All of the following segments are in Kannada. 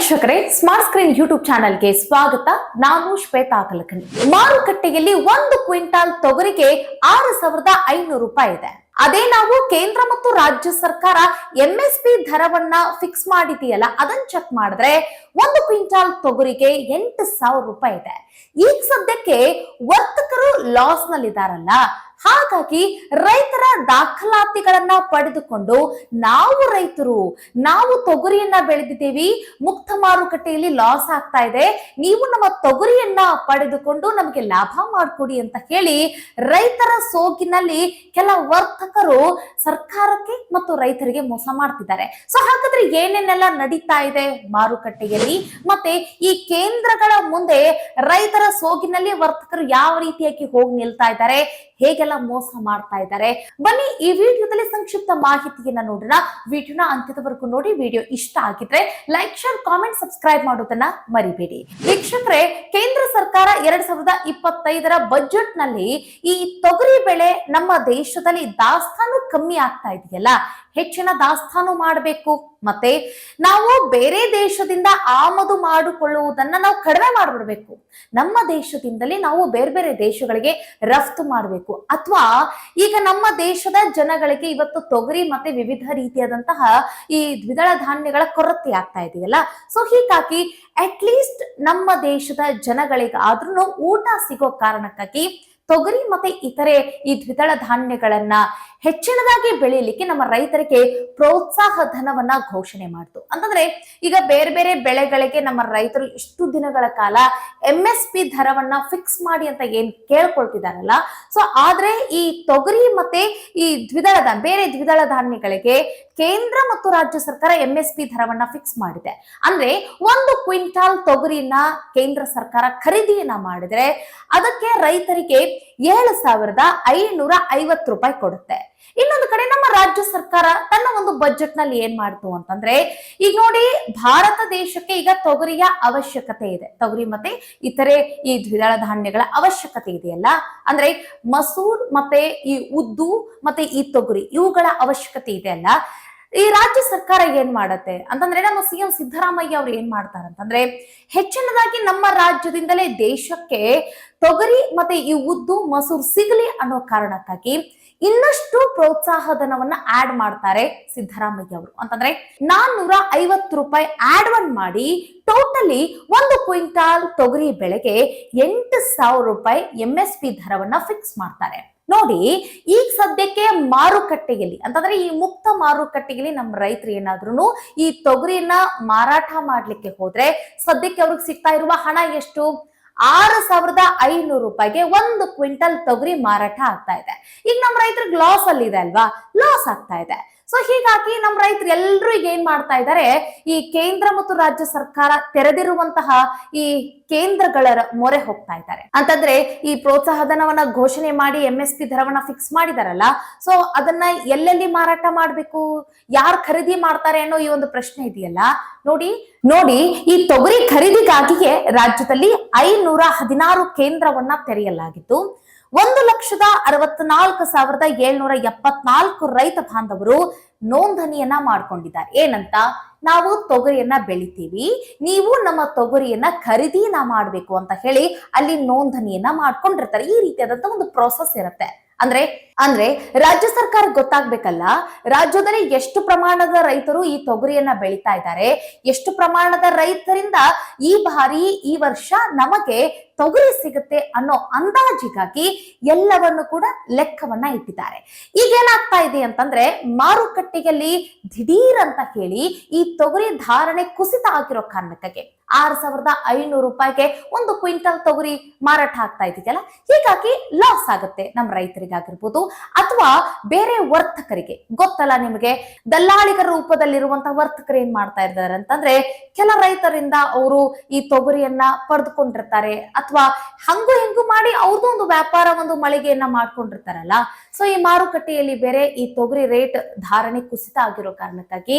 ವೀಕ್ಷಕರೇ ಸ್ಮಾರ್ಟ್ ಸ್ಕ್ರೀನ್ ಯೂಟ್ಯೂಬ್ ಚಾನೆಲ್ಗೆ ಸ್ವಾಗತ. ನಾನು ಶ್ವೇತಾ ಕಲಕಣಿ ಮಾರುಕಟ್ಟೆಯಲ್ಲಿ ಒಂದು ಕ್ವಿಂಟಾಲ್ ತೊಗರಿಗೆ ಆರು ಸಾವಿರದ ಐನೂರು ರೂಪಾಯಿ ಇದೆ. ಅದೇ ನಾವು ಕೇಂದ್ರ ಮತ್ತು ರಾಜ್ಯ ಸರ್ಕಾರ ಎಂ ಎಸ್ ಪಿ ದರವನ್ನ ಫಿಕ್ಸ್ ಮಾಡಿದೆಯಲ್ಲ, ಅದನ್ನ ಚೆಕ್ ಮಾಡಿದ್ರೆ ಒಂದು ಕ್ವಿಂಟಾಲ್ ತೊಗರಿಗೆ ಎಂಟು ಸಾವಿರ ರೂಪಾಯಿ ಇದೆ. ಈಗ ಸದ್ಯಕ್ಕೆ ವರ್ತಕರು ಲಾಸ್ ನಲ್ಲಿದ್ದಾರಲ್ಲ ಹಾಗಾಗಿ ರೈತರ ದಾಖಲಾತಿಗಳನ್ನ ಪಡೆದುಕೊಂಡು ನಾವು ರೈತರು, ನಾವು ತೊಗರಿಯನ್ನ ಬೆಳೆದಿದ್ದೀವಿ, ಮುಕ್ತ ಮಾರುಕಟ್ಟೆಯಲ್ಲಿ ಲಾಸ್ ಆಗ್ತಾ ಇದೆ, ನೀವು ನಮ್ಮ ತೊಗರಿಯನ್ನ ಪಡೆದುಕೊಂಡು ನಮಗೆ ಲಾಭ ಮಾಡಿಕೊಡಿ ಅಂತ ಹೇಳಿ ರೈತರ ಸೋಗಿನಲ್ಲಿ ಕೆಲ ವರ್ತಕರು ಸರ್ಕಾರಕ್ಕೆ ಮತ್ತು ರೈತರಿಗೆ ಮೋಸ ಮಾಡ್ತಿದ್ದಾರೆ. ಸೊ ಹಾಗಾದ್ರೆ ಏನೇನೆಲ್ಲ ನಡೀತಾ ಇದೆ ಮಾರುಕಟ್ಟೆಯಲ್ಲಿ? ಮತ್ತೆ ಈ ಕೇಂದ್ರಗಳ ಮುಂದೆ ರೈತರ ಸೋಗಿನಲ್ಲಿ ವರ್ತಕರು ಯಾವ ರೀತಿಯಾಗಿ ಹೋಗಿ ನಿಲ್ತಾ ಇದ್ದಾರೆ? ಹೇಗೆಲ್ಲ ಮೋಸ ಮಾಡ್ತಾ ಇದ್ದಾರೆ. ಬನ್ನಿ ಈ ವಿಡಿಯೋದಲ್ಲಿ ಸಂಕ್ಷಿಪ್ತ ಮಾಹಿತಿಯನ್ನ ನೋಡೋಣ. ವಿಡಿಯೋನ ಅಂತ್ಯದವರೆಗೂ ನೋಡಿ, ವಿಡಿಯೋ ಇಷ್ಟ ಆಗಿದ್ರೆ ಲೈಕ್ ಶೇರ್ ಕಾಮೆಂಟ್ ಸಬ್ಸ್ಕ್ರೈಬ್ ಮಾಡೋದನ್ನ ಮರಿಬೇಡಿ. ವೀಕ್ಷಕರೇ, ಕೇಂದ್ರ ಸರ್ಕಾರ ಎರಡ್ ಸಾವಿರದ ಇಪ್ಪತ್ತೈದರ ಬಜೆಟ್ನಲ್ಲಿ ಈ ತೊಗರಿ ಬೆಳೆ ನಮ್ಮ ದೇಶದಲ್ಲಿ ದಾಸ್ತಾನು ಕಮ್ಮಿ ಆಗ್ತಾ ಇದೆಯಲ್ಲ? ಹೆಚ್ಚಿನ ದಾಸ್ತಾನು ಮಾಡಬೇಕು. ಮತ್ತೆ ನಾವು ಬೇರೆ ದೇಶದಿಂದ ಆಮದು ಮಾಡಿಕೊಳ್ಳುವುದನ್ನ ನಾವು ಕಡಿಮೆ ಮಾಡಿಬಿಡ್ಬೇಕು. ನಮ್ಮ ದೇಶದಿಂದಲೇ ನಾವು ಬೇರೆ ಬೇರೆ ದೇಶಗಳಿಗೆ ರಫ್ತು ಮಾಡಬೇಕು. ಅಥವಾ ಈಗ ನಮ್ಮ ದೇಶದ ಜನಗಳಿಗೆ ಇವತ್ತು ತೊಗರಿ ಮತ್ತೆ ವಿವಿಧ ರೀತಿಯಾದಂತಹ ಈ ದ್ವಿದಳ ಧಾನ್ಯಗಳ ಕೊರತೆ ಆಗ್ತಾ ಇದೆಯಲ್ಲ? ಸೊ ಹೀಗಾಗಿ ಅಟ್ ಲೀಸ್ಟ್ ನಮ್ಮ ದೇಶದ ಜನಗಳಿಗಾದ್ರೂ ಊಟ ಸಿಗೋ ಕಾರಣಕ್ಕಾಗಿ ತೊಗರಿ ಮತ್ತೆ ಇತರೆ ಈ ದ್ವಿದಳ ಧಾನ್ಯಗಳನ್ನ ಹೆಚ್ಚಿನದಾಗಿ ಬೆಳೆಯಲಿಕ್ಕೆ ನಮ್ಮ ರೈತರಿಗೆ ಪ್ರೋತ್ಸಾಹ ಧನವನ್ನ ಘೋಷಣೆ ಮಾಡ್ತು. ಅಂತಂದ್ರೆ ಈಗ ಬೇರೆ ಬೇರೆ ಬೆಳೆಗಳಿಗೆ ನಮ್ಮ ರೈತರು ಇಷ್ಟು ದಿನಗಳ ಕಾಲ ಎಂ ಎಸ್ ಪಿ ದರವನ್ನ ಫಿಕ್ಸ್ ಮಾಡಿ ಅಂತ ಏನ್ ಕೇಳ್ಕೊಳ್ತಿದಾರಲ್ಲ? ಸೊ ಆದ್ರೆ ಈ ತೊಗರಿ ಮತ್ತೆ ಈ ದ್ವಿದಳ ಬೇರೆ ದ್ವಿದಳ ಧಾನ್ಯಗಳಿಗೆ ಕೇಂದ್ರ ಮತ್ತು ರಾಜ್ಯ ಸರ್ಕಾರ ಎಂ ಎಸ್ ಪಿ ದರವನ್ನ ಫಿಕ್ಸ್ ಮಾಡಿದೆ. ಅಂದ್ರೆ ಒಂದು ಕ್ವಿಂಟಾಲ್ ತೊಗರಿನ ಕೇಂದ್ರ ಸರ್ಕಾರ ಖರೀದಿಯನ್ನ ಮಾಡಿದ್ರೆ ಅದಕ್ಕೆ ರೈತರಿಗೆ ಏಳು ಸಾವಿರದ ಐನೂರ ಐವತ್ತು ರೂಪಾಯಿ ಕೊಡುತ್ತೆ. ಇನ್ನೊಂದು ಕಡೆ ನಮ್ಮ ರಾಜ್ಯ ಸರ್ಕಾರ ತನ್ನ ಒಂದು ಬಜೆಟ್ನಲ್ಲಿ ಏನ್ ಮಾಡ್ತು ಅಂತಂದ್ರೆ, ಈಗ ನೋಡಿ ಭಾರತ ದೇಶಕ್ಕೆ ಈಗ ತೊಗರಿಯ ಅವಶ್ಯಕತೆ ಇದೆ. ತೊಗರಿ ಮತ್ತೆ ಇತರೆ ಈ ದ್ವಿದಳ ಧಾನ್ಯಗಳ ಅವಶ್ಯಕತೆ ಇದೆಯಲ್ಲ? ಅಂದ್ರೆ ಮಸೂರ್ ಮತ್ತೆ ಈ ಉದ್ದು ಮತ್ತೆ ಈ ತೊಗರಿ ಇವುಗಳ ಅವಶ್ಯಕತೆ ಇದೆಯಲ್ಲ ಈ ರಾಜ್ಯ ಸರ್ಕಾರ ಏನ್ ಮಾಡತ್ತೆ? ಅಂತಂದ್ರೆ ನಮ್ಮ ಸಿ ಎಂ ಸಿದ್ದರಾಮಯ್ಯ ಅವ್ರು ಏನ್ ಮಾಡ್ತಾರೆ ಅಂತಂದ್ರೆ ಹೆಚ್ಚಿನದಾಗಿ ನಮ್ಮ ರಾಜ್ಯದಿಂದಲೇ ದೇಶಕ್ಕೆ ತೊಗರಿ ಮತ್ತೆ ಈ ಉದ್ದು ಮಸೂರ್ ಸಿಗಲಿ ಅನ್ನೋ ಕಾರಣಕ್ಕಾಗಿ ಇನ್ನಷ್ಟು ಪ್ರೋತ್ಸಾಹ ಧನವನ್ನ ಆಡ್ ಮಾಡ್ತಾರೆ ಸಿದ್ದರಾಮಯ್ಯ ಅವರು. ಅಂತಂದ್ರೆ ನಾನ್ನೂರ ಐವತ್ತು ರೂಪಾಯಿ ಆಡ್ ಒನ್ ಮಾಡಿ ಟೋಟಲಿ ಒಂದು ಕ್ವಿಂಟಾಲ್ ತೊಗರಿ ಬೆಳೆಗೆ ಎಂಟು ಸಾವಿರ ರೂಪಾಯಿ ಎಂ ಎಸ್ ಪಿ ದರವನ್ನ ಫಿಕ್ಸ್ ಮಾಡ್ತಾರೆ. ನೋಡಿ, ಈಗ ಸದ್ಯಕ್ಕೆ ಮಾರುಕಟ್ಟೆಯಲ್ಲಿ, ಅಂತಂದ್ರೆ ಈ ಮುಕ್ತ ಮಾರುಕಟ್ಟೆಯಲ್ಲಿ ನಮ್ಮ ರೈತರು ಏನಾದ್ರು ಈ ತೊಗರಿನ ಮಾರಾಟ ಮಾಡ್ಲಿಕ್ಕೆ ಹೋದ್ರೆ ಸದ್ಯಕ್ಕೆ ಅವ್ರಿಗೆ ಸಿಗ್ತಾ ಇರುವ ಹಣ ಎಷ್ಟು? ಆರು ಸಾವಿರದ ಐನೂರು ರೂಪಾಯಿಗೆ ಒಂದು ಕ್ವಿಂಟಲ್ ತೊಗರಿ ಮಾರಾಟ ಆಗ್ತಾ ಇದೆ. ಈಗ ನಮ್ಮ ರೈತರಿಗೆ ಲಾಸ್ ಅಲ್ಲಿ ಇದೆ ಅಲ್ವಾ? ಲಾಸ್ ಆಗ್ತಾ ಇದೆ. ಸೊ ಹೀಗಾಗಿ ನಮ್ಮ ರೈತರು ಎಲ್ಲರೂ ಈಗ ಏನ್ ಮಾಡ್ತಾ ಇದ್ದಾರೆ ಈ ಕೇಂದ್ರ ಮತ್ತು ರಾಜ್ಯ ಸರ್ಕಾರ ತೆರೆದಿರುವಂತಹ ಈ ಕೇಂದ್ರಗಳ ಮೊರೆ ಹೋಗ್ತಾ ಇದ್ದಾರೆ. ಅಂತಂದ್ರೆ ಈ ಪ್ರೋತ್ಸಾಹಧನವನ್ನ ಘೋಷಣೆ ಮಾಡಿ ಎಂ ಎಸ್ ಪಿ ದರವನ್ನ ಫಿಕ್ಸ್ ಮಾಡಿದಾರಲ್ಲ ಸೊ ಅದನ್ನ ಎಲ್ಲೆಲ್ಲಿ ಮಾರಾಟ ಮಾಡ್ಬೇಕು, ಯಾರು ಖರೀದಿ ಮಾಡ್ತಾರೆ ಅನ್ನೋ ಈ ಒಂದು ಪ್ರಶ್ನೆ ಇದೆಯಲ್ಲ, ನೋಡಿ ನೋಡಿ, ಈ ತೊಗರಿ ಖರೀದಿಗಾಗಿಯೇ ರಾಜ್ಯದಲ್ಲಿ ಐನೂರ ಹದಿನಾರು ಕೇಂದ್ರವನ್ನ ತೆರೆಯಲಾಗಿತ್ತು. ಒಂದು ಲಕ್ಷದ ಅರವತ್ನಾಲ್ಕು ಸಾವಿರದ ಏಳ್ನೂರ ಎಪ್ಪತ್ನಾಲ್ಕು ರೈತ ಬಾಂಧವರು ನೋಂದಣಿಯನ್ನ ಮಾಡ್ಕೊಂಡಿದ್ದಾರೆ. ಏನಂತ? ನಾವು ತೊಗರಿಯನ್ನ ಬೆಳಿತೀವಿ, ನೀವು ನಮ್ಮ ತೊಗರಿಯನ್ನ ಖರೀದಿನ ಮಾಡ್ಬೇಕು ಅಂತ ಹೇಳಿ ಅಲ್ಲಿ ನೋಂದಣಿಯನ್ನ ಮಾಡ್ಕೊಂಡಿರ್ತಾರೆ. ಈ ರೀತಿಯಾದಂತ ಒಂದು ಪ್ರೋಸೆಸ್ ಇರುತ್ತೆ. ಅಂದ್ರೆ ಅಂದ್ರೆ ರಾಜ್ಯ ಸರ್ಕಾರ ಗೊತ್ತಾಗ್ಬೇಕಲ್ಲ? ರಾಜ್ಯದಲ್ಲಿ ಎಷ್ಟು ಪ್ರಮಾಣದ ರೈತರು ಈ ತೊಗರಿಯನ್ನ ಬೆಳಿತಾ ಇದ್ದಾರೆ? ಎಷ್ಟು ಪ್ರಮಾಣದ ರೈತರಿಂದ ಈ ಬಾರಿ ಈ ವರ್ಷ ನಮಗೆ ತೊಗರಿ ಸಿಗುತ್ತೆ ಅನ್ನೋ ಅಂದಾಜಿಗಾಗಿ ಎಲ್ಲವನ್ನು ಕೂಡ ಲೆಕ್ಕವನ್ನ ಇಟ್ಟಿದ್ದಾರೆ. ಈಗ ಏನಾಗ್ತಾ ಇದೆ ಅಂತಂದ್ರೆ ಮಾರುಕಟ್ಟೆಯಲ್ಲಿ ದಿಢೀರ್ ಅಂತ ಹೇಳಿ ಈ ತೊಗರಿ ಧಾರಣೆ ಕುಸಿತ ಆಗಿರೋ ಕಾರಣಕ್ಕೆ ಆರು ಸಾವಿರದ ಐನೂರು ರೂಪಾಯಿಗೆ ಒಂದು ಕ್ವಿಂಟಲ್ ತೊಗರಿ ಮಾರಾಟ ಆಗ್ತಾ ಇದೆಯಲ್ಲ? ಹೀಗಾಗಿ ಲಾಸ್ ಆಗುತ್ತೆ ನಮ್ಮ ರೈತರಿಗಾಗಿರ್ಬೋದು. ಅಥವಾ ಬೇರೆ ವರ್ತಕರಿಗೆ. ಗೊತ್ತಲ್ಲ ನಿಮಗೆ? ದಲ್ಲಾಳಿಗರ ರೂಪದಲ್ಲಿರುವಂತಹ ವರ್ತಕರು ಏನ್ ಮಾಡ್ತಾ ಇದ್ದಾರೆ ಅಂತಂದ್ರೆ, ಕೆಲ ರೈತರಿಂದ ಅವರು ಈ ತೊಗರಿಯನ್ನ ಪಡೆದುಕೊಂಡಿರ್ತಾರೆ ಅಥವಾ ಹಂಗು ಹಿಂಗು ಮಾಡಿ ಅವ್ರದ್ದು ಒಂದು ವ್ಯಾಪಾರ, ಒಂದು ಮಳಿಗೆಯನ್ನ ಮಾಡ್ಕೊಂಡಿರ್ತಾರಲ್ಲ. ಸೊ ಈ ಮಾರುಕಟ್ಟೆಯಲ್ಲಿ ಬೇರೆ ಈ ತೊಗರಿ ರೇಟ್ ಧಾರಣೆ ಕುಸಿತ ಆಗಿರೋ ಕಾರಣಕ್ಕಾಗಿ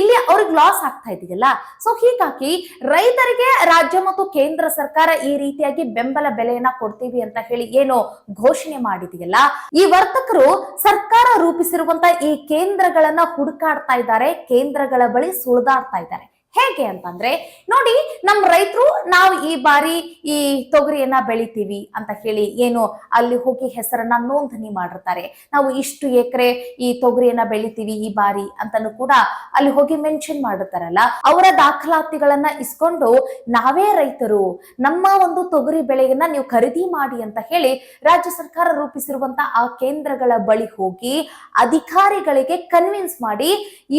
ಇಲ್ಲಿ ಅವ್ರಿಗೆ ಲಾಸ್ ಆಗ್ತಾ ಇದೆಯಲ್ಲ. ಸೊ ಹೀಗಾಗಿ ರೈತರಿಗೆ ರಾಜ್ಯ ಮತ್ತು ಕೇಂದ್ರ ಸರ್ಕಾರ ಈ ರೀತಿಯಾಗಿ ಬೆಂಬಲ ಬೆಲೆಯನ್ನ ಕೊಡ್ತೀವಿ ಅಂತ ಹೇಳಿ ಏನು ಘೋಷಣೆ ಮಾಡಿದೆಯಲ್ಲ. ಈ ವರ್ತಕರು ಸರ್ಕಾರ ರೂಪಿಸಿರುವಂತ ಈ ಕೇಂದ್ರಗಳನ್ನ ಹುಡುಕಾಡ್ತಾ ಇದ್ದಾರೆ ಕೇಂದ್ರಗಳ ಬಳಿ ಸುಳಿದಾಡ್ತಾ ಇದ್ದಾರೆ. ಹೇಗೆ ಅಂತಂದ್ರೆ, ನೋಡಿ ನಮ್ಮ ರೈತರು ನಾವು ಈ ಬಾರಿ ಈ ತೊಗರಿಯನ್ನ ಬೆಳಿತೀವಿ ಅಂತ ಹೇಳಿ ಏನು ಅಲ್ಲಿ ಹೋಗಿ ಹೆಸರನ್ನ ನೋಂದಣಿ ಮಾಡಿರ್ತಾರೆ. ನಾವು ಇಷ್ಟು ಎಕರೆ ಈ ತೊಗರಿಯನ್ನ ಬೆಳಿತೀವಿ ಈ ಬಾರಿ ಅಂತಾನು ಕೂಡ ಅಲ್ಲಿ ಹೋಗಿ ಮೆನ್ಷನ್ ಮಾಡಿರ್ತಾರಲ್ಲ, ಅವರ ದಾಖಲಾತಿಗಳನ್ನ ಇಸ್ಕೊಂಡು ನಾವೇ ರೈತರು, ನಮ್ಮ ಒಂದು ತೊಗರಿ ಬೆಳೆಯನ್ನ ನೀವು ಖರೀದಿ ಮಾಡಿ ಅಂತ ಹೇಳಿ ರಾಜ್ಯ ಸರ್ಕಾರ ರೂಪಿಸಿರುವಂತ ಆ ಕೇಂದ್ರಗಳ ಬಳಿ ಹೋಗಿ ಅಧಿಕಾರಿಗಳಿಗೆ ಕನ್ವಿನ್ಸ್ ಮಾಡಿ,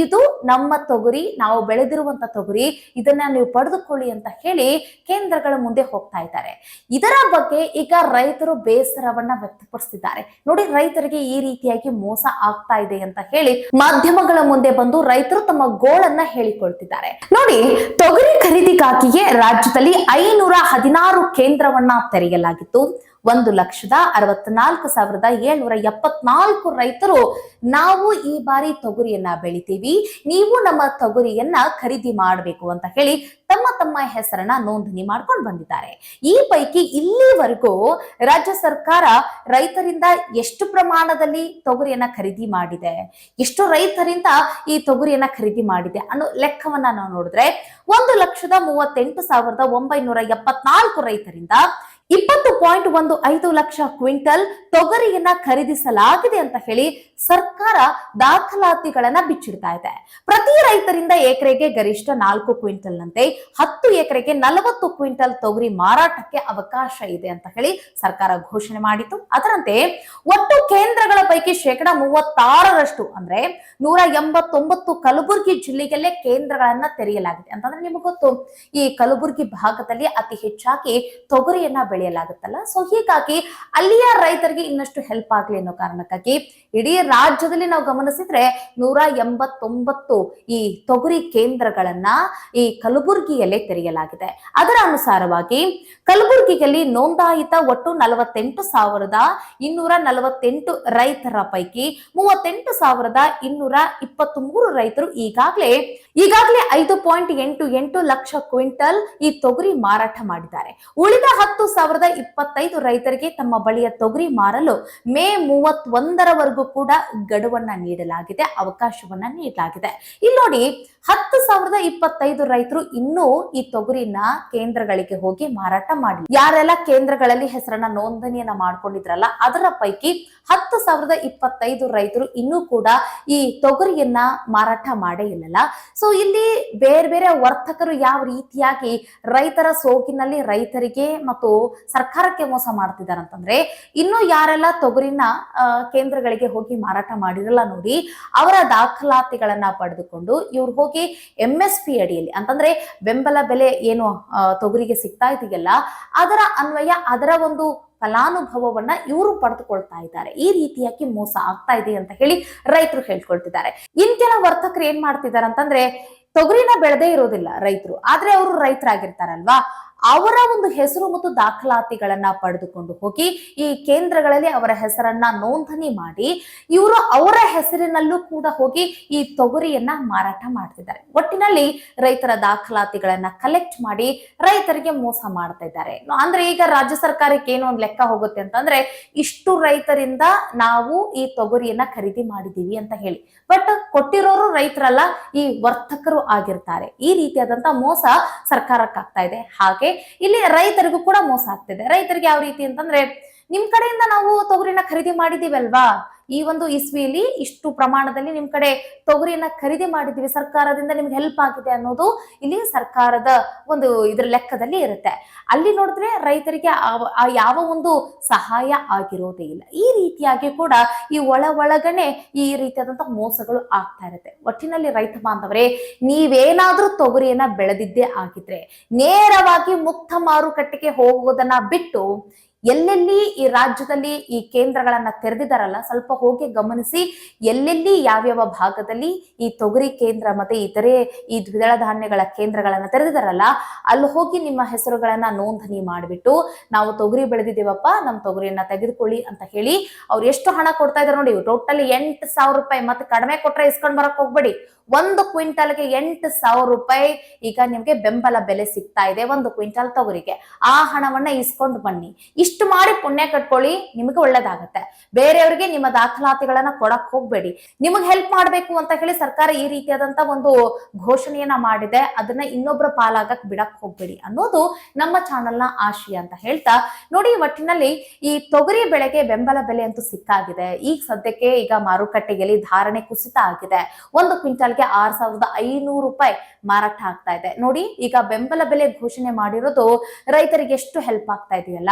ಇದು ನಮ್ಮ ತೊಗರಿ, ನಾವು ಬೆಳೆದಿರುವಂತ ತೊಗರಿ ಇದನ್ನ ನೀವು ಪಡೆದುಕೊಳ್ಳಿ ಅಂತ ಹೇಳಿ ಕೇಂದ್ರಗಳ ಮುಂದೆ ಹೋಗ್ತಾ ಇದ್ದಾರೆ. ಇದರ ಬಗ್ಗೆ ಈಗ ರೈತರು ಬೇಸರವನ್ನ ವ್ಯಕ್ತಪಡಿಸಿದ್ದಾರೆ ನೋಡಿ, ರೈತರಿಗೆ ಈ ರೀತಿಯಾಗಿ ಮೋಸ ಆಗ್ತಾ ಇದೆ ಅಂತ ಹೇಳಿ ಮಾಧ್ಯಮಗಳ ಮುಂದೆ ಬಂದು ರೈತರು ತಮ್ಮ ಗೋಳನ್ನ ಹೇಳಿಕೊಳ್ತಿದ್ದಾರೆ. ನೋಡಿ, ತೊಗರಿ ಖರೀದಿಗಾಗಿಯೇ ರಾಜ್ಯದಲ್ಲಿ ಐನೂರ ಹದಿನಾರು ಕೇಂದ್ರವನ್ನ ತೆರೆಯಲಾಗಿತ್ತು. ಒಂದು ಲಕ್ಷದ ಅರವತ್ನಾಲ್ಕು ಸಾವಿರದ ಏಳ್ನೂರ ಎಪ್ಪತ್ನಾಲ್ಕು ರೈತರು ನಾವು ಈ ಬಾರಿ ತೊಗರಿಯನ್ನ ಬೆಳಿತೀವಿ. ನೀವು ನಮ್ಮ ತೊಗರಿಯನ್ನ ಖರೀದಿ ಮಾಡಬೇಕು ಅಂತ ಹೇಳಿ ತಮ್ಮ ತಮ್ಮ ಹೆಸರನ್ನ ನೋಂದಣಿ ಮಾಡ್ಕೊಂಡು ಬಂದಿದ್ದಾರೆ. ಈ ಪೈಕಿ ಇಲ್ಲಿವರೆಗೂ ರಾಜ್ಯ ಸರ್ಕಾರ ರೈತರಿಂದ ಎಷ್ಟು ಪ್ರಮಾಣದಲ್ಲಿ ತೊಗರಿಯನ್ನ ಖರೀದಿ ಮಾಡಿದೆ? ಎಷ್ಟು ರೈತರಿಂದ ಈ ತೊಗರಿಯನ್ನ ಖರೀದಿ ಮಾಡಿದೆ ಅನ್ನೋ ಲೆಕ್ಕವನ್ನ ನಾವು ನೋಡಿದ್ರೆ ಒಂದು ಲಕ್ಷದ ಮೂವತ್ತೆಂಟು ಸಾವಿರದ ಒಂಬೈನೂರ ಎಪ್ಪತ್ನಾಲ್ಕು ರೈತರಿಂದ ಇಪ್ಪತ್ತು ಪಾಯಿಂಟ್ ಒಂದು ಐದು ಲಕ್ಷ ಕ್ವಿಂಟಲ್ ತೊಗರಿಯನ್ನ ಖರೀದಿಸಲಾಗಿದೆ ಅಂತ ಹೇಳಿ ಸರ್ಕಾರ ದಾಖಲಾತಿಗಳನ್ನ ಬಿಚ್ಚಿಡ್ತಾ ಇದೆ. ಪ್ರತಿ ರೈತರಿಂದ ಎಕರೆಗೆ ಗರಿಷ್ಠ ನಾಲ್ಕು ಕ್ವಿಂಟಲ್ ನಂತೆ ಹತ್ತು ಎಕರೆಗೆ ನಲವತ್ತು ಕ್ವಿಂಟಲ್ ತೊಗರಿ ಮಾರಾಟಕ್ಕೆ ಅವಕಾಶ ಇದೆ ಅಂತ ಹೇಳಿ ಸರ್ಕಾರ ಘೋಷಣೆ ಮಾಡಿತು ಅದರಂತೆ ಒಟ್ಟು ಕೇಂದ್ರಗಳ ಪೈಕಿ ಶೇಕಡ ಮೂವತ್ತಾರರಷ್ಟು ಅಂದ್ರೆ ನೂರ ಎಂಬತ್ತೊಂಬತ್ತು ಕಲಬುರಗಿ ಜಿಲ್ಲೆಯಲ್ಲೇ ಕೇಂದ್ರಗಳನ್ನ ತೆರೆಯಲಾಗಿದೆ. ಅಂತಂದ್ರೆ ನಿಮಗೆ ಗೊತ್ತು, ಈ ಕಲಬುರಗಿ ಭಾಗದಲ್ಲಿ ಅತಿ ಹೆಚ್ಚಾಗಿ ತೊಗರಿಯನ್ನ ಬೆಳೆಯಲಾಗುತ್ತಲ್ಲ ಸೊ ಹೀಗಾಗಿ ಅಲ್ಲಿಯ ರೈತರಿಗೆ ಇನ್ನಷ್ಟು ಹೆಲ್ಪ್ ಆಗ್ಲಿ ಅನ್ನೋ ಕಾರಣಕ್ಕಾಗಿ ಇಡೀ ರಾಜ್ಯದಲ್ಲಿ ನಾವು ಗಮನಿಸಿದ್ರೆ ನೂರ ಎಂಬತ್ತೊಂಬತ್ತು ಈ ತೊಗರಿ ಕೇಂದ್ರಗಳನ್ನ ಈ ಕಲಬುರಗಿಯಲ್ಲೇ ತೆರೆಯಲಾಗಿದೆ. ಅದರ ಅನುಸಾರವಾಗಿ ಕಲಬುರಗಿಯಲ್ಲಿ ನೋಂದಾಯಿತ ಒಟ್ಟು ನಲವತ್ತೆಂಟು ಸಾವಿರದ ಇನ್ನೂರ ನಲವತ್ತೆಂಟು ರೈತರ ಪೈಕಿ ಮೂವತ್ತೆಂಟು ಸಾವಿರದ ಇನ್ನೂರ ಇಪ್ಪತ್ತ್ ಮೂರು ರೈತರು ಈಗಾಗಲೇ ಈಗಾಗಲೇ ಐದು ಪಾಯಿಂಟ್ ಎಂಟು ಎಂಟು ಲಕ್ಷ ಕ್ವಿಂಟಲ್ ಈ ತೊಗರಿ ಮಾರಾಟ ಮಾಡಿದ್ದಾರೆ. ಉಳಿದ ಹತ್ತು ಸಾವಿರದ ಇಪ್ಪತ್ತೈದು ರೈತರಿಗೆ ತಮ್ಮ ಬಳಿಯ ತೊಗರಿ ಮಾರಲು ಮೇ ಮೂವತ್ತೊಂದರವರೆಗೂ ಕೂಡ ಗಡುವನ್ನ ನೀಡಲಾಗಿದೆ, ಅವಕಾಶವನ್ನ ನೀಡಲಾಗಿದೆ. ಇಲ್ಲಿ ನೋಡಿ, ಹತ್ತು ಸಾವಿರದ ಇಪ್ಪತ್ತೈದು ರೈತರು ಇನ್ನೂ ಈ ತೊಗರಿನ ಕೇಂದ್ರಗಳಿಗೆ ಹೋಗಿ ಮಾರಾಟ ಮಾಡಿ ಯಾರೆಲ್ಲ ಕೇಂದ್ರಗಳಲ್ಲಿ ಹೆಸರನ್ನ ನೋಂದಣಿಯನ್ನ ಮಾಡ್ಕೊಂಡಿದ್ರಲ್ಲ, ಅದರ ಪೈಕಿ ಹತ್ತು ಸಾವಿರದ ಇಪ್ಪತ್ತೈದು ರೈತರು ಇನ್ನೂ ಕೂಡ ಈ ತೊಗರಿಯನ್ನ ಮಾರಾಟ ಮಾಡೇ ಇಲ್ಲಲ್ಲ. ಸೊ ಇಲ್ಲಿ ಬೇರೆ ಬೇರೆ ವರ್ತಕರು ಯಾವ ರೀತಿಯಾಗಿ ರೈತರ ಸೋಗಿನಲ್ಲಿ ರೈತರಿಗೆ ಮತ್ತು ಸರ್ಕಾರಕ್ಕೆ ಮೋಸ ಮಾಡ್ತಿದ್ದಾರೆ ಅಂತಂದ್ರೆ ಇನ್ನು ಯಾರೆಲ್ಲ ತೊಗರಿನ ಕೇಂದ್ರಗಳಿಗೆ ಹೋಗಿ ಮಾರಾಟ ಮಾಡಿರಲ್ಲ ನೋಡಿ, ಅವರ ದಾಖಲಾತಿಗಳನ್ನ ಪಡೆದುಕೊಂಡು ಇವ್ರು ಹೋಗಿ ಎಂ ಎಸ್ ಪಿ ಅಡಿಯಲ್ಲಿ, ಅಂತಂದ್ರೆ ಬೆಂಬಲ ಬೆಲೆ ಏನು ತೊಗರಿಗೆ ಸಿಗ್ತಾ ಇದೆಯಲ್ಲ, ಅದರ ಅನ್ವಯ, ಅದರ ಒಂದು ಫಲಾನುಭವವನ್ನ ಇವರು ಪಡೆದುಕೊಳ್ತಾ ಇದ್ದಾರೆ. ಈ ರೀತಿಯಾಗಿ ಮೋಸ ಆಗ್ತಾ ಇದೆ ಅಂತ ಹೇಳಿ ರೈತರು ಹೇಳ್ಕೊಳ್ತಿದ್ದಾರೆ. ಇನ್ ಕೆಲ ವರ್ತಕರು ಏನ್ ಮಾಡ್ತಿದ್ದಾರೆ ಅಂತಂದ್ರೆ ತೊಗರಿನ ಬೆಳೆದೇ ಇರೋದಿಲ್ಲ ರೈತರು, ಆದ್ರೆ ಅವರು ರೈತರಾಗಿರ್ತಾರಲ್ವಾ? ಅವರ ಒಂದು ಹೆಸರು ಮತ್ತು ದಾಖಲಾತಿಗಳನ್ನ ಪಡೆದುಕೊಂಡು ಹೋಗಿ ಈ ಕೇಂದ್ರಗಳಲ್ಲಿ ಅವರ ಹೆಸರನ್ನ ನೋಂದಣಿ ಮಾಡಿ ಇವರು ಅವರ ಹೆಸರಿನಲ್ಲೂ ಕೂಡ ಹೋಗಿ ಈ ತೊಗರಿಯನ್ನ ಮಾರಾಟ ಮಾಡ್ತಿದ್ದಾರೆ. ಒಟ್ಟಿನಲ್ಲಿ ರೈತರ ದಾಖಲಾತಿಗಳನ್ನ ಕಲೆಕ್ಟ್ ಮಾಡಿ ರೈತರಿಗೆ ಮೋಸ ಮಾಡ್ತಾ ಇದ್ದಾರೆ. ಅಂದ್ರೆ ಈಗ ರಾಜ್ಯ ಸರ್ಕಾರಕ್ಕೆ ಏನೋ ಒಂದು ಲೆಕ್ಕ ಹೋಗುತ್ತೆ ಅಂತಂದ್ರೆ ಇಷ್ಟು ರೈತರಿಂದ ನಾವು ಈ ತೊಗರಿಯನ್ನ ಖರೀದಿ ಮಾಡಿದೀವಿ ಅಂತ ಹೇಳಿ. ಬಟ್ ಕೊಟ್ಟಿರೋರು ರೈತರಲ್ಲ, ಈ ವರ್ತಕರು ಆಗಿರ್ತಾರೆ. ಈ ರೀತಿಯಾದಂತ ಮೋಸ ಸರ್ಕಾರಕ್ಕಾಗ್ತಾ ಇದೆ. ಹಾಗೆ ಇಲ್ಲಿ ರೈತರಿಗೂ ಕೂಡ ಮೋಸ ಆಗ್ತಿದೆ. ರೈತರಿಗೆ ಯಾವ ರೀತಿ ಅಂತಂದ್ರೆ, ನಿಮ್ ಕಡೆಯಿಂದ ನಾವು ತೊಗರಿನ ಖರೀದಿ ಮಾಡಿದೀವಲ್ವಾ? ಈ ಒಂದು ಇಸ್ವಿಯಲ್ಲಿ ಇಷ್ಟು ಪ್ರಮಾಣದಲ್ಲಿ ನಿಮ್ ಕಡೆ ತೊಗರಿಯನ್ನ ಖರೀದಿ ಮಾಡಿದೀವಿ ಸರ್ಕಾರದಿಂದ ನಿಮ್ಗೆ ಹೆಲ್ಪ್ ಆಗಿದೆ ಅನ್ನೋದು ಇಲ್ಲಿ ಸರ್ಕಾರದ ಒಂದು ಇದ್ರ ಲೆಕ್ಕದಲ್ಲಿ ಇರುತ್ತೆ. ಅಲ್ಲಿ ನೋಡಿದ್ರೆ ರೈತರಿಗೆ ಆ- ಯಾವ ಒಂದು ಸಹಾಯ ಆಗಿರೋದೇ ಇಲ್ಲ. ಈ ರೀತಿಯಾಗಿ ಕೂಡ ಈ ಒಳ ಒಳಗನೆ ಈ ರೀತಿಯಾದಂತಹ ಮೋಸಗಳು ಆಗ್ತಾ ಇರುತ್ತೆ. ಒಟ್ಟಿನಲ್ಲಿ ರೈತ ಬಾಂಧವರೇ, ನೀವೇನಾದ್ರೂ ತೊಗರಿಯನ್ನ ಬೆಳೆದಿದ್ದೇ ಆಗಿದ್ರೆ, ನೇರವಾಗಿ ಮುಕ್ತ ಮಾರುಕಟ್ಟೆಗೆ ಹೋಗುವುದನ್ನ ಬಿಟ್ಟು ಎಲ್ಲೆಲ್ಲಿ ಈ ರಾಜ್ಯದಲ್ಲಿ ಈ ಕೇಂದ್ರಗಳನ್ನ ತೆರೆದಿದಾರಲ್ಲ, ಸ್ವಲ್ಪ ಹೋಗಿ ಗಮನಿಸಿ ಎಲ್ಲೆಲ್ಲಿ ಯಾವ್ಯಾವ ಭಾಗದಲ್ಲಿ ಈ ತೊಗರಿ ಕೇಂದ್ರ ಮತ್ತೆ ಇತರೆ ಈ ದ್ವಿದಳ ಧಾನ್ಯಗಳ ಕೇಂದ್ರಗಳನ್ನ ತೆರೆದಿದ್ದಾರಲ್ಲ ಅಲ್ಲಿ ಹೋಗಿ ನಿಮ್ಮ ಹೆಸರುಗಳನ್ನ ನೋಂದಣಿ ಮಾಡಿಬಿಟ್ಟು ನಾವು ತೊಗರಿ ಬೆಳೆದಿದ್ದೀವಪ್ಪ ನಮ್ಮ ತೊಗರಿಯನ್ನ ತೆಗೆದುಕೊಳ್ಳಿ ಅಂತ ಹೇಳಿ ಅವ್ರು ಎಷ್ಟು ಹಣ ಕೊಡ್ತಾ ಇದಾರೆ ನೋಡಿ ಟೋಟಲ್ ಎಂಟು ಸಾವಿರ ರೂಪಾಯಿ, ಮತ್ತೆ ಕಡಿಮೆ ಕೊಟ್ರೆ ಇಸ್ಕೊಂಡ್ ಬರಕ್ ಹೋಗ್ಬೇಡಿ. ಒಂದು ಕ್ವಿಂಟಲ್ಗೆ ಎಂಟು ಸಾವಿರ ರೂಪಾಯಿ ಈಗ ನಿಮ್ಗೆ ಬೆಂಬಲ ಬೆಲೆ ಸಿಗ್ತಾ ಇದೆ ಒಂದು ಕ್ವಿಂಟಲ್ ತೊಗರಿಗೆ. ಆ ಹಣವನ್ನ ಇಸ್ಕೊಂಡು ಬನ್ನಿ. ಇಷ್ಟು ಮಾಡಿ ಪುಣ್ಯ ಕಟ್ಕೊಳ್ಳಿ, ನಿಮಗೆ ಒಳ್ಳೇದಾಗತ್ತೆ. ಬೇರೆಯವರಿಗೆ ನಿಮ್ಮ ದಾಖಲಾತಿಗಳನ್ನ ಕೊಡಕ್ ಹೋಗ್ಬೇಡಿ. ನಿಮಗೆ ಹೆಲ್ಪ್ ಮಾಡ್ಬೇಕು ಅಂತ ಹೇಳಿ ಸರ್ಕಾರ ಈ ರೀತಿಯಾದಂತ ಒಂದು ಘೋಷಣೆಯನ್ನ ಮಾಡಿದೆ. ಅದನ್ನ ಇನ್ನೊಬ್ಬರ ಪಾಲಾಗಕ್ ಬಿಡಕ್ ಹೋಗ್ಬೇಡಿ ಅನ್ನೋದು ನಮ್ಮ ಚಾನೆಲ್ನ ಆಶಯ ಅಂತ ಹೇಳ್ತಾ, ನೋಡಿ ಒಟ್ಟಿನಲ್ಲಿ ಈ ತೊಗರಿ ಬೆಳೆಗೆ ಬೆಂಬಲ ಬೆಲೆ ಅಂತೂ ಸಿಕ್ಕಾಗಿದೆ. ಈಗ ಸದ್ಯಕ್ಕೆ ಈಗ ಮಾರುಕಟ್ಟೆಯಲ್ಲಿ ಧಾರಣೆ ಕುಸಿತ ಆಗಿದೆ. ಒಂದು ಕ್ವಿಂಟಲ್ಗೆ ಆರ್ ಸಾವಿರದ ಐನೂರು ರೂಪಾಯಿ ಮಾರಾಟ ಆಗ್ತಾ ಇದೆ. ನೋಡಿ, ಈಗ ಬೆಂಬಲ ಬೆಲೆ ಘೋಷಣೆ ಮಾಡಿರೋದು ರೈತರಿಗೆ ಎಷ್ಟು ಹೆಲ್ಪ್ ಆಗ್ತಾ ಇದೆಯಲ್ಲ?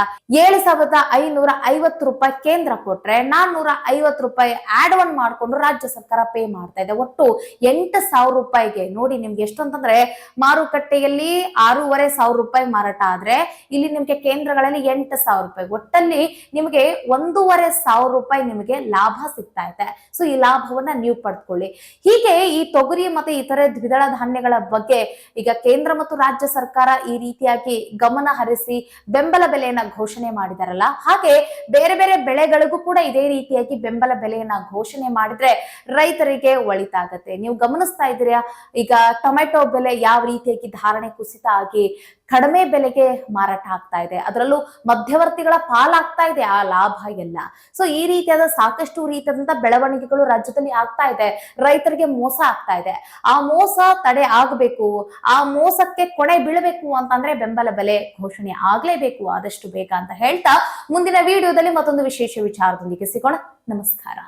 ಏಳು ಸಾವಿರದ ಐನೂರ ಐವತ್ತು ರೂಪಾಯಿ ಕೇಂದ್ರ ಕೊಟ್ರೆ ನಾನ್ನೂರ ಐವತ್ತು ರೂಪಾಯಿ ಆಡ್ ಒನ್ ಮಾಡ್ಕೊಂಡು ರಾಜ್ಯ ಸರ್ಕಾರ ಪೇ ಮಾಡ್ತಾ ಇದೆ. ಒಟ್ಟು ಎಂಟು ಸಾವಿರ ರೂಪಾಯಿಗೆ ನೋಡಿ ನಿಮ್ಗೆ ಎಷ್ಟು ಅಂತಂದ್ರೆ ಮಾರುಕಟ್ಟೆಯಲ್ಲಿ ಆರೂವರೆ ಸಾವಿರ ರೂಪಾಯಿ ಮಾರಾಟ ಆದ್ರೆ ಇಲ್ಲಿ ನಿಮ್ಗೆ ಕೇಂದ್ರಗಳಲ್ಲಿ ಎಂಟು ಸಾವಿರ ರೂಪಾಯಿ. ಒಟ್ಟಲ್ಲಿ ನಿಮಗೆ ಒಂದೂವರೆ ಸಾವಿರ ರೂಪಾಯಿ ನಿಮಗೆ ಲಾಭ ಸಿಗ್ತಾ ಇದೆ. ಸೊ ಈ ಲಾಭವನ್ನ ನೀವು ಪಡ್ಕೊಳ್ಳಿ. ಹೀಗೆ ಈ ತೊಗರಿ ಮತ್ತೆ ಇತರೆ ದ್ವಿದಳ ಧಾನ್ಯಗಳ ಬಗ್ಗೆ ಈಗ ಕೇಂದ್ರ ಮತ್ತು ರಾಜ್ಯ ಸರ್ಕಾರ ಈ ರೀತಿಯಾಗಿ ಗಮನ ಹರಿಸಿ ಬೆಂಬಲ ಬೆಲೆಯನ್ನ ಘೋಷಣೆ ಮಾಡಿದಾರಲ್ಲ. ಹಾಗೆ ಬೇರೆ ಬೇರೆ ಬೆಳೆಗಳಿಗೂ ಕೂಡ ಇದೇ ರೀತಿಯಾಗಿ ಬೆಂಬಲ ಬೆಲೆಯನ್ನ ಘೋಷಣೆ ಮಾಡಿದ್ರೆ ರೈತರಿಗೆ ಒಳಿತಾಗತ್ತೆ. ನೀವು ಗಮನಿಸ್ತಾ ಇದ್ದೀರಾ? ಈಗ ಟೊಮೆಟೊ ಬೆಲೆ ಯಾವ ರೀತಿಯಾಗಿ ಧಾರಣೆ ಕುಸಿತ ಆಗಿ ಕಡಿಮೆ ಬೆಲೆಗೆ ಮಾರಾಟ ಆಗ್ತಾ ಇದೆ. ಅದರಲ್ಲೂ ಮಧ್ಯವರ್ತಿಗಳ ಪಾಲಾಗ್ತಾ ಇದೆ, ಆ ಲಾಭ ಎಲ್ಲ. ಸೊ ಈ ರೀತಿಯಾದ ಸಾಕಷ್ಟು ರೀತಿಯಾದಂತಹ ಬೆಳವಣಿಗೆಗಳು ರಾಜ್ಯದಲ್ಲಿ ಆಗ್ತಾ ಇದೆ. ರೈತರಿಗೆ ಮೋಸ ಆಗ್ತಾ ಇದೆ. ಆ ಮೋಸ ತಡೆ ಆಗಬೇಕು, ಆ ಮೋಸಕ್ಕೆ ಕೊನೆ ಬೀಳಬೇಕು ಅಂತಂದ್ರೆ ಬೆಂಬಲ ಬೆಲೆ ಘೋಷಣೆ ಆಗ್ಲೇಬೇಕು, ಆದಷ್ಟು ಬೇಗ ಅಂತ ಹೇಳ್ತಾ ಮುಂದಿನ ವಿಡಿಯೋದಲ್ಲಿ ಮತ್ತೊಂದು ವಿಶೇಷ ವಿಚಾರದೊಂದಿಗೆ ಸಿಗೋಣ. ನಮಸ್ಕಾರ.